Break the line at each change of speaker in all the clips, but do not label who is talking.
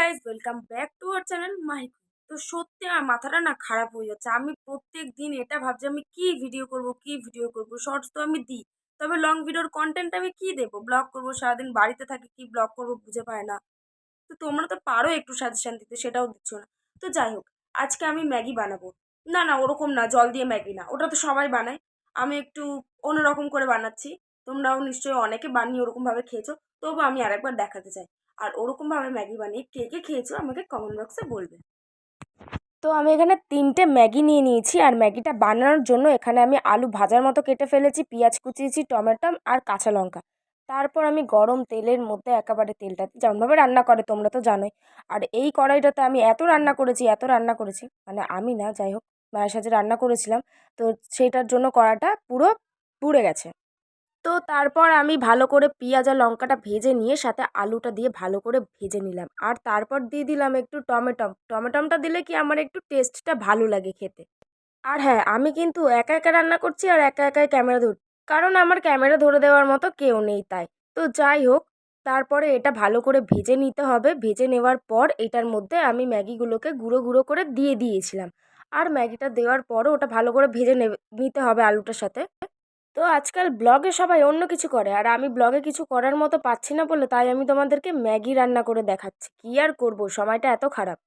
Guys welcome back to our channel মাহিক তো সত্যি আমার মাথাটা না খারাপ হয়ে যাচ্ছে। আমি প্রত্যেক দিন এটা ভাবছি, আমি কি ভিডিও করব, কি ভিডিও করব শর্টস তো আমি দিই। তবে লং ভিডিওর কন্টেন্ট আমি কি দেবো? ব্লগ করব, সারাদিন বাড়িতে থাকি, কি ব্লগ করব বুঝে পায় না। তো তোমরা তো পারো একটু সাজেশান দিতে, সেটাও দিচ্ছ না। তো যাই হোক, আজকে আমি ম্যাগি বানাবো। না না, ওরকম না, জল দিয়ে ম্যাগি না, ওটা তো সবাই বানায়। আমি একটু অন্যরকম করে বানাচ্ছি। তোমরাও নিশ্চয়ই অনেকে বানিয়ে ওরকমভাবে খেয়েছো। তবু আমি আরেকবার দেখাতে চাই। আর ওরকমভাবে ম্যাগি বানিয়ে কে কে খেয়েছো আমাকে কমেন্ট বক্সে বলবে। তো আমি এখানে তিনটে ম্যাগি নিয়ে নিয়েছি আর ম্যাগিটা বানানোর জন্য এখানে আমি আলু ভাজার মতো কেটে ফেলেছি, পেঁয়াজ কুচিয়েছি টমেটো আর কাঁচা লঙ্কা। তারপর আমি গরম তেলের মধ্যে একেবারে তেলটা যেমনভাবে রান্না করে তোমরা তো জানোই। আর এই কড়াইটাতে আমি এত রান্না করেছি, এত রান্না করেছি মানে আমি না, যাই হোক, মায়ের সাথে রান্না করেছিলাম, তো সেইটার জন্য কড়াটা পুরো পুড়ে গেছে। তো তারপর আমি ভালো করে পেঁয়াজ আর লঙ্কাটা ভেজে নিয়ে সাথে আলুটা দিয়ে ভালো করে ভেজে নিলাম। আর তারপর দিয়ে দিলাম একটু টমেটম। টমেটমটা দিলে কি আমার একটু টেস্টটা ভালো লাগে খেতে। আর হ্যাঁ আমি কিন্তু একা একা রান্না করছি আর একা একাই ক্যামেরা ধর, কারণ আমার ক্যামেরা ধরে দেওয়ার মতো কেউ নেই তাই। তো যাই হোক, তারপরে এটা ভালো করে ভেজে নিতে হবে। ভেজে নেওয়ার পর এটার মধ্যে আমি ম্যাগিগুলোকে গুঁড়ো গুঁড়ো করে দিয়ে দিয়েছিলাম। আর ম্যাগিটা দেওয়ার পরও ওটা ভালো করে ভেজে নিতে হবে আলুটার সাথে। তো আজকাল ব্লগে সবাই অন্য কিছু করে, আর আমি ব্লগে কিছু করার মতো পাচ্ছি না বলে তাই আমি তোমাদেরকে ম্যাগি রান্না করে দেখাচ্ছি। কী আর করব? সময়টা এত খারাপ।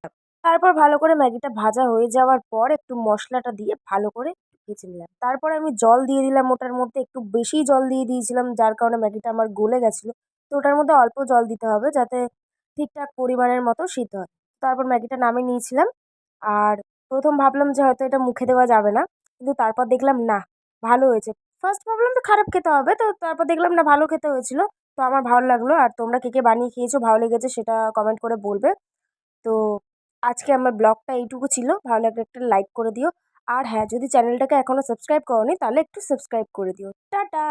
তারপর ভালো করে ম্যাগিটা ভাজা হয়ে যাওয়ার পর একটু মশলাটা দিয়ে ভালো করে ভেজে নিলাম। তারপর আমি জল দিয়ে দিলাম ওটার মধ্যে, একটু বেশি জল দিয়ে দিয়েছিলাম, যার কারণে ম্যাগিটা আমার গলে গেছিল। তো ওটার মধ্যে অল্প জল দিতে হবে যাতে ঠিকঠাক পরিমাণের মতো সিদ্ধ হয়। তারপর ম্যাগিটা নামিয়ে নিয়েছিলাম, আর প্রথম ভাবলাম যে হয়তো এটা মুখে দেওয়া যাবে না। কিন্তু তারপর দেখলাম না, ভালো হয়েছে। ফার্স্ট ভাবলাম তো খারাপ খেতে হবে, তো তারপর দেখলাম না ভালো খেতে হয়েছিল। তো আমার ভালো লাগল, আর তোমরা কে কে বানিয়ে খেয়েছো, ভালো লেগেছে সেটা কমেন্ট করে বলবে। তো আজকে আমার ব্লগটা এইটুকু ছিল, ভালো লাগলে একটা লাইক করে দিও। আর হ্যাঁ যদি চ্যানেলটাকে এখনও সাবস্ক্রাইব করোনি, তাহলে একটু সাবস্ক্রাইব করে দিও। টাটা!